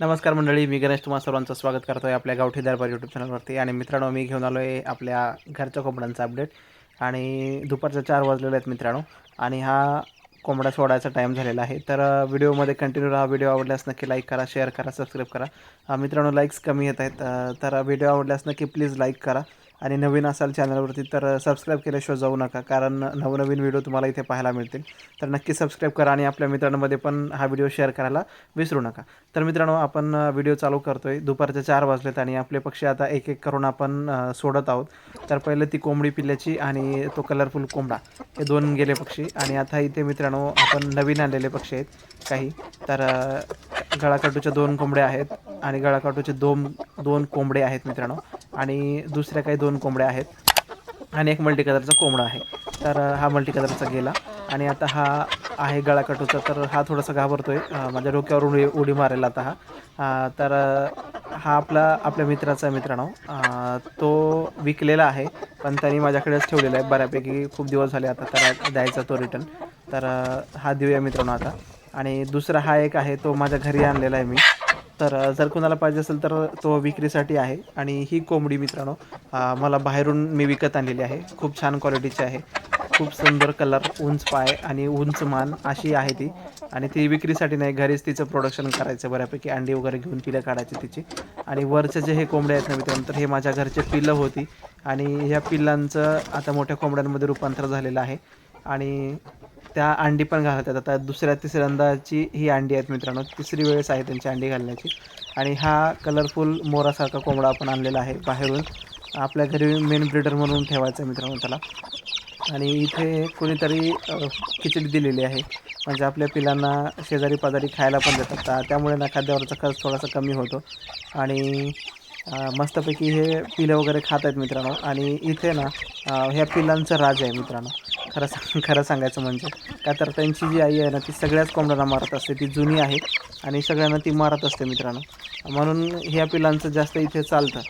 नमस्कार मंडळी मी गणेश तुम्हा सर्वांचं स्वागत करतो आहे आपल्या गावठी दरबार यूट्यूब चॅनलवरती आणि मित्रांनो मी घेऊन आलो आहे आपल्या घरच्या कोंबड्यांचा अपडेट आणि दुपारच्या चार वाजलेले आहेत मित्रांनो. आणि हा कोंबडा सोडायचा टाईम झालेला आहे. तर व्हिडिओमध्ये कंटिन्यू राहा. व्हिडिओ आवडल्यास नक्की लाईक करा शेअर करा सबस्क्राईब करा. मित्रांनो लाईक्स कमी येत आहेत. तर व्हिडिओ आवडल्यास नक्की प्लीज लाईक करा. आणि नवीन असाल चॅनलवरती तर सबस्क्राईब केल्याशिवाय जाऊ नका. कारण नवनवीन व्हिडिओ तुम्हाला इथे पाहायला मिळतील. तर नक्की सबस्क्राईब करा आणि आपल्या मित्रांमध्ये पण हा व्हिडिओ शेअर करायला विसरू नका. तर मित्रांनो आपण व्हिडिओ चालू करतो आहे दुपारचे चार वाजलेत आणि आपले पक्षी आता एक एक करून आपण सोडत आहोत. तर पहिले ती कोंबडी पिल्ल्याची आणि तो कलरफुल कोंबडा. हे दोन गेले पक्षी. आणि आता इथे मित्रांनो आपण नवीन आणलेले पक्षी आहेत. काही. तर गळाकाटूच्या दोन कोंबड्या आहेत आणि गळाकाटूचे दोन दोन कोंबडे आहेत मित्रांनो. आणि दुसऱ्या काही दोन कोंबड्या आहेत. आणि एक मल्टी कलरचा कोंबडा आहे. तर हा मल्टी कलरचा गेला. आणि आता हा आहे गळाकटूचा तर हा थोडासा घाबरतो आहे माझ्या डोक्यावर उडी उडी मारेल आता हा. तर हा आपला आपल्या मित्राचा मित्रांनो तो विकलेला आहे. पण त्यांनी माझ्याकडेच ठेवलेला आहे. बऱ्यापैकी खूप दिवस झाले आता तर द्यायचा तो रिटर्न तर हा देऊया मित्रांनो आता. आणि दुसरा हा एक आहे. तो माझ्या घरी आणलेला आहे मी. तर जर कोणाला पाहिजे असेल तर तो विक्रीसाठी आहे. आणि ही कोंबडी मित्रांनो मला बाहेरून मी विकत आणलेली आहे. खूप छान क्वालिटीची आहे. खूप सुंदर कलर उंच पाय आणि उंच मान अशी आहे ती. आणि ती विक्रीसाठी नाही घरीच तिचं प्रोडक्शन करायचं बऱ्यापैकी. अंडी वगैरे घेऊन पिलं काढायची तिची. आणि वरचे जे हे कोंबडे आहेत ना मित्रांनो तर हे माझ्या घरचे पिल्लं होती. आणि ह्या पिल्लांचं आता मोठ्या कोंबड्यांमध्ये रूपांतर झालेलं आहे. आणि त्या अंडी पण घालत आहेत आता दुसऱ्या तिसऱ्यांदाची ही अंडी आहेत मित्रांनो. तिसरी वेळेस आहे त्यांची अंडी घालण्याची. आणि हा कलरफुल मोरासारखा कोंबडा आपण आणलेला आहे बाहेरून. आपल्या घरी मेन ब्रिडर म्हणून ठेवायचा आहे मित्रांनो त्याला. आणि इथे कोणीतरी खिचडी दिलेली आहे. म्हणजे आपल्या पिलांना शेजारी पाजारी खायला पण देतात. त्यामुळे ना खाद्यावरचा खर्च थोडासा कमी होतो. आणि मस्तपैकी हे पिलं वगैरे खात आहेत मित्रांनो. आणि इथे ना ह्या पिलांचं राज आहे मित्रांनो. खरं सांग खरं सांगायचं म्हणजे. का तर त्यांची जी आई आहे ना ती सगळ्याच कोंबड्यांना मारत असते. ती जुनी आहे आणि सगळ्यांना ती मारत असते मित्रांनो. म्हणून ह्या पिलांचं जास्त इथे चालतं.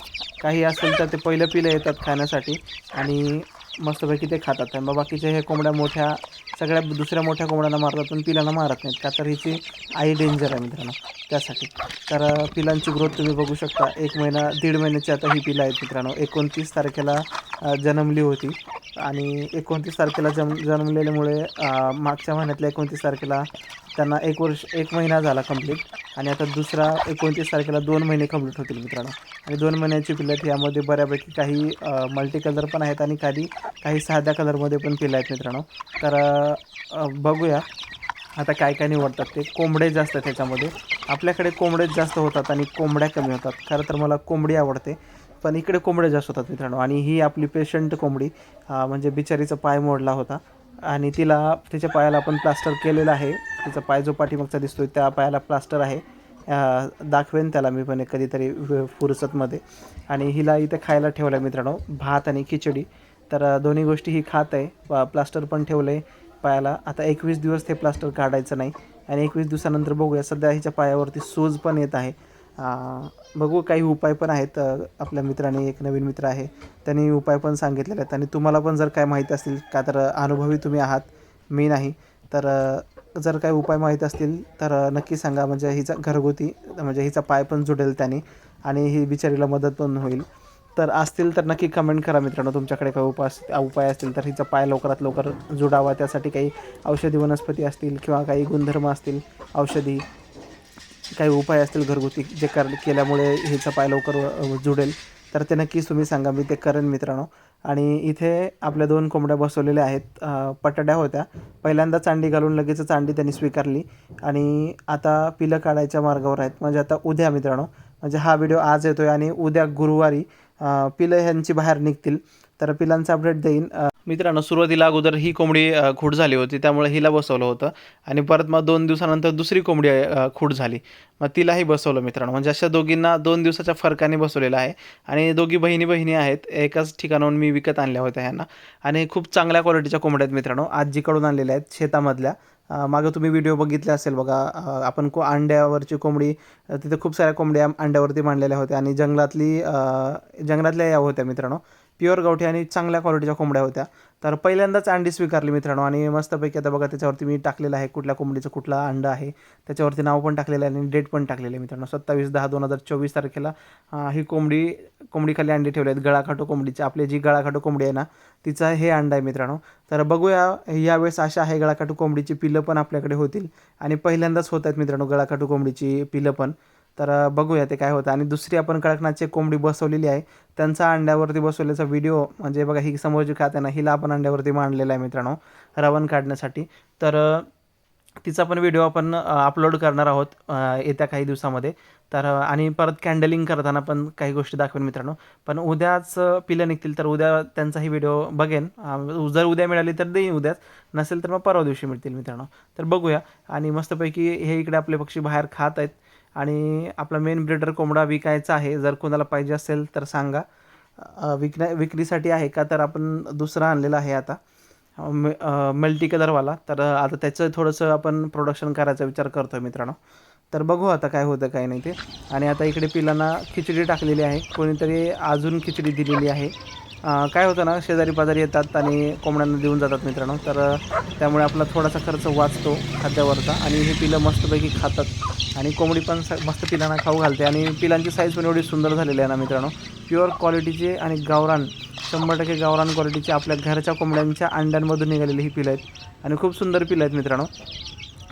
काही असेल तर ते पहिलं पिलं येतात खाण्यासाठी आणि मस्तपैकी ते खातात. मग बाकीच्या हे कोंबड्या मोठ्या सगळ्या दुसऱ्या मोठ्या कोंबड्यांना मारतात पण पिलांना मारत नाहीत. का तर हिची आई डेंजर आहे मित्रांनो त्यासाठी. तर पिलांची ग्रोथ तुम्ही बघू शकता. एक महिना दीड महिन्याची आता ही पिलं आहेत मित्रांनो. एकोणतीस तारखेला जन्मली होती. आणि एकोणतीस तारखेला जम जन्मलेल्यामुळे मागच्या महिन्यातल्या एकोणतीस तारखेला त्यांना एक वर्ष एक महिना झाला कंप्लीट आणि आता दुसरा एकोणतीस तारखेला दोन महिने कंप्लीट होतील मित्रांनो. आणि दोन महिन्याची पिल्लं यामध्ये बऱ्यापैकी काही मल्टी कलर पण आहेत आणि काही काही साध्या कलरमध्ये पण पिल्लं आहेत मित्रांनो. तर बघूया आता काय काय निवडतात ते. कोंबडे जास्त त्याच्यामध्ये आपल्याकडे कोंबडेच जास्त होतात आणि कोंबड्या कमी होतात. खरं तर मला कोंबडी आवडते. पण इकडे कोंबड्या जास्त होतात मित्रांनो. आणि ही आपली पेशंट कोंबडी म्हणजे बिचारीचा पाय मोडला होता. आणि तिला तिच्या पायाला आपण प्लास्टर केलेलं आहे. तिचा पाय जो पाठीमागचा दिसतोय त्या पायाला प्लास्टर आहे. दाखवेन त्याला मी पण एक कधीतरी फुरसतमध्ये. आणि हिला इथे खायला ठेवलं आहे मित्रांनो भात आणि खिचडी. तर दोन्ही गोष्टी ही खात आहे. प्लास्टर पण ठेवलं आहे पायाला. आता एकवीस दिवस ते प्लास्टर काढायचं नाही. आणि एकवीस दिवसानंतर बघूया सध्या हिच्या पायावरती सूज पण येत आहे. बघू काही उपाय पण आहेत. आपल्या मित्राने एक नवीन मित्र आहे त्यांनी उपाय पण सांगितलेले आहेत. आणि तुम्हाला पण जर काय माहीत असतील का तर अनुभवी तुम्ही आहात मी नाही. तर जर काही उपाय माहीत असतील तर नक्की सांगा. म्हणजे हिचा घरगुती म्हणजे हिचा पाय पण जुडेल त्याने आणि ही बिचारीला मदत पण होईल. तर असतील तर नक्की कमेंट करा मित्रांनो. तुमच्याकडे काही उपाय अस- उपाय असतील तर हिचा पाय लवकरात लवकर जुडावा. त्यासाठी काही औषधी वनस्पती असतील किंवा काही गुणधर्म असतील औषधी काही उपाय असतील घरगुती जे कर केल्यामुळे हिचा पाय लवकर जुडेल तर ते नक्कीच तुम्ही सांगा. मी ते करेन मित्रांनो. आणि इथे आपल्या दोन कोंबड्या बसवलेल्या आहेत. पटड्या पटाड्या होत्या. पहिल्यांदा चांडी घालून लगेच चांडी त्यांनी स्वीकारली. आणि आता पिलं काढायच्या मार्गावर आहेत. म्हणजे आता उद्या मित्रांनो. म्हणजे हा व्हिडिओ आज येतो आहे आणि उद्या गुरुवारी पिलं ह्यांची बाहेर निघतील. तर पिलांचा अपडेट देईन. मित्रांनो सुरुवातीला अगोदर ही कोंबडी खूड खूट झाली होती त्यामुळे हिला बसवलं होतं आणि परत मग दोन दिवसानंतर दुसरी कोंबडी खूड खूट झाली. मग तिलाही बसवलं मित्रांनो. म्हणजे अशा दोघींना दोन दिवसाच्या फरकाने बसवलेलं आहे आणि दोघी बहिणी बहिणी आहेत एकाच ठिकाणाहून मी विकत आणल्या होत्या ह्यांना. आणि खूप चांगल्या क्वालिटीच्या कोंबड्या आहेत मित्रांनो. आजीकडून आणलेल्या आहेत शेतामधल्या. मागं तुम्ही व्हिडिओ बघितले असेल बघा आपण को अंड्यावरची कोंबडी तिथे खूप साऱ्या कोंबड्या अंड्यावरती मांडलेल्या होत्या आणि जंगलातली जंगलातल्या या होत्या मित्रांनो. प्युअर गावठी आणि चांगल्या क्वालिटीच्या कोंबड्या होत्या. तर पहिल्यांदाच अंडी स्वीकारली मित्रांनो आणि मस्तपैकी आता बघा त्याच्यावरती मी टाकलेलं आहे कुठल्या कोंबडीचं कुठला अंड आहे. त्याच्यावरती नाव पण टाकलेलं आहे आणि डेट पण टाकलेलं आहे मित्रांनो. सत्तावीस दहा दोन हजार चोवीस तारखेला ही कोंबडी कोंबडीखाली अंडी ठेवले आहेत गळाखाटू कोंबडीची. आपली जी गळाखाटू कोंबडी आहे ना तिचा हे अंड आहे मित्रांनो. तर बघूया यावेळेस अशा आहे गळाखाटू कोंबडीची पिलं पण आपल्याकडे होतील. आणि पहिल्यांदाच होत आहेत मित्रांनो गळाखाटू कोंबडीची पिलं पण. तर बघूया ते काय होतं. आणि दुसरी आपण कडकनाथची कोंबडी बसवलेली आहे. त्यांचा अंड्यावरती बसवल्याचा व्हिडिओ म्हणजे बघा ही समोर जी खाते ना हिला आपण अंड्यावरती मांडलेला आहे मित्रांनो रवण काढण्यासाठी. तर तिचा पण व्हिडिओ आपण अपलोड करणार आहोत येत्या काही दिवसामध्ये. तर आणि परत कॅन्डलिंग करताना पण काही गोष्टी दाखवेन मित्रांनो. पण उद्याच पिलं निघतील तर उद्या त्यांचाही व्हिडिओ बघेन. जर उद्या मिळाली तर देईन उद्याच. नसेल तर मग परवा दिवशी मिळतील मित्रांनो. तर बघूया. आणि मस्तपैकी हे इकडे आपले पक्षी बाहेर खात आहेत. आणि आपला मेन ब्रिडर कोंबडा विकायचा आहे. जर कोणाला पाहिजे असेल तर सांगा. विकण्या विक्रीसाठी आहे का? तर आपण दुसरा आणलेला आहे आता. मल्टी कलरवाला तर आता त्याचं थोडंसं आपण प्रोडक्शन करायचा विचार करतो आहे मित्रांनो. तर बघू आता काय होतं काय नाही ते. आणि आता इकडे पिलांना खिचडी टाकलेली आहे. कोणीतरी अजून खिचडी दिलेली आहे. काय होतं ना शेजारी पाजारी येतात आणि कोंबड्यांना देऊन जातात मित्रांनो. तर त्यामुळे आपला थोडासा खर्च वाचतो खाद्यावरचा आणि हे पिलं मस्तपैकी खातात. आणि कोंबडी पण स- मस्त पिलांना खाऊ घालते आणि पिलांची साईज पण एवढी सुंदर झालेली आहे ना मित्रांनो. प्युअर क्वालिटीचे आणि गावरान शंभर टक्के गावरान क्वालिटीचे आपल्या घरच्या कोंबड्यांच्या अंड्यांमधून निघालेली ही पिलं आहेत आणि खूप सुंदर पिलं आहेत मित्रांनो.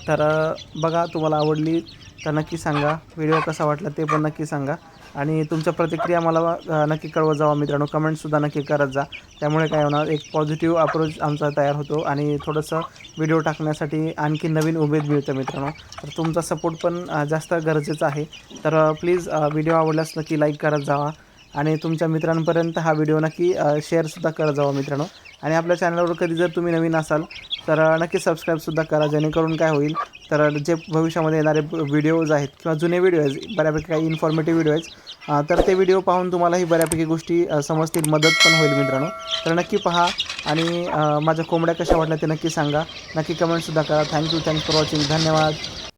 तर बघा तुम्हाला आवडली तर नक्की सांगा. व्हिडिओ कसा वाटला ते पण नक्की सांगा. आणि तुमच्या प्रतिक्रिया मला नक्की कळवत जावा मित्रांनो. कमेंटसुद्धा नक्की करत जा. त्यामुळे काय होणार एक पॉझिटिव्ह अप्रोच आमचा तयार होतो आणि थोडंसं व्हिडिओ टाकण्यासाठी आणखी नवीन उमेद मिळतं मित्रांनो. तर तुमचा सपोर्ट पण जास्त गरजेचा आहे. तर प्लीज व्हिडिओ आवडल्यास नक्की लाईक करत जावा. आणि तुमच्या मित्रांपर्यंत हा व्हिडिओ नक्की शेअरसुद्धा करत जावा मित्रांनो. आणि आपल्या चॅनलवर कधी जर तुम्ही नवीन असाल तर नक्की सबस्क्राईबसुद्धा करा जेणेकरून काय होईल तर जे भविष्यामध्ये येणारे व्हिडिओज आहेत किंवा जुने व्हिडिओ आहेत बऱ्यापैकी काही इन्फॉर्मेटिव्ह व्हिडिओ आहेत तर ते व्हिडिओ पाहून तुम्हालाही बऱ्यापैकी गोष्टी समजतील मदत पण होईल मित्रांनो. तर नक्की पहा आणि माझ्या कोंबड्या कशा वाटल्या ते नक्की सांगा. नक्की कमेंटसुद्धा करा. थँक्यू थँक्स फॉर वॉचिंग धन्यवाद.